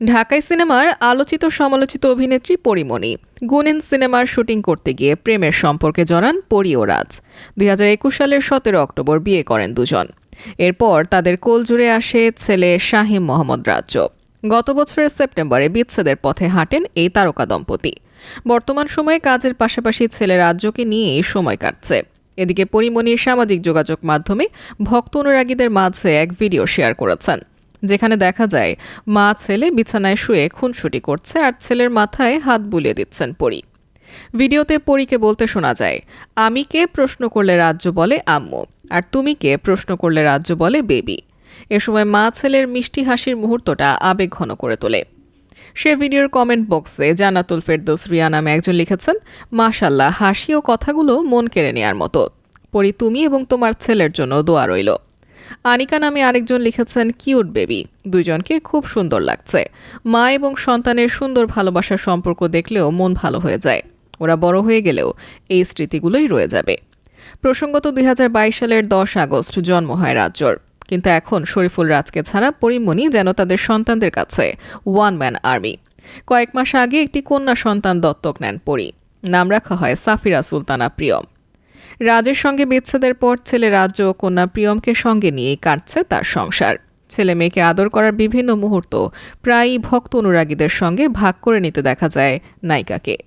ঢাকাই সিনেমার আলোচিত সমালোচিত অভিনেত্রী পরিমণি। গুনিন সিনেমার শুটিং করতে গিয়ে প্রেমের সম্পর্কে জড়ান পরি ও রাজ। দুই হাজার একুশ সালের সতেরো অক্টোবর বিয়ে করেন দুজন। এরপর তাদের কোল জুড়ে আসে ছেলে শাহিম মোহাম্মদ রাজ্য। গত বছরের সেপ্টেম্বরে বিচ্ছেদের পথে হাঁটেন এই তারকা দম্পতি। বর্তমান সময়ে কাজের পাশাপাশি ছেলে রাজ্যকে নিয়েই সময় কাটছে। এদিকে পরিমণির সামাজিক যোগাযোগ মাধ্যমে ভক্ত অনুরাগীদের মাঝে এক ভিডিও শেয়ার করেছেন। যেখানে দেখা যায়, মা ছেলে বিছানায় শুয়ে খুনসুটি করছে আর ছেলের মাথায় হাত বুলিয়ে দিচ্ছেন পরি। ভিডিওতে পরীকে বলতে শোনা যায়, আমি কে প্রশ্ন করলে রাজ্য বলে আম্মু? আর তুমি কে প্রশ্ন করলে রাজ্য বলে বেবি? এ সময় মা ছেলের মিষ্টি হাসির মুহূর্তটা আবেগ ঘন করে তোলে। সে ভিডিওর কমেন্ট বক্সে জানাতুল ফেরদৌস রিয়া নামে একজন লিখেছেন মাশাল্লাহ হাসি ও কথাগুলো মন কেড়ে নেয়ার মতো। পরি, তুমি এবং তোমার ছেলের জন্য দোয়া রইল। আনিকা নামে আরেকজন লিখেছেন, কিউট বেবি। দুইজনকে খুব সুন্দর লাগছে। মা এবং সন্তানের সুন্দর ভালোবাসার সম্পর্ক দেখলেও মন ভালো হয়ে যায়। ওরা বড় হয়ে গেলেও এই স্মৃতিগুলোই রয়ে যাবে। প্রসঙ্গত দুই হাজার বাইশ সালের দশ আগস্ট জন্ম হয় রাজ্যর। কিন্তু এখন শরীফুল রাজকে ছাড়া পরিমণি যেন তাদের সন্তানদের কাছে ওয়ান ম্যান আর্মি কয়েক মাস আগে একটি কন্যা সন্তান দত্তক নেন পরি। নাম রাখা হয় সাফিরা সুলতানা প্রিয়ম। রাজের সঙ্গে বিচ্ছেদের পর ছেলে রাজ্য ও কন্যা প্রিয়মকে সঙ্গে নিয়েই কাটছে তার সংসার। ছেলে মেয়েকে আদর করার বিভিন্ন মুহূর্ত প্রায়ই ভক্ত অনুরাগীদের সঙ্গে ভাগ করে নিতে দেখা যায় নায়িকাকে।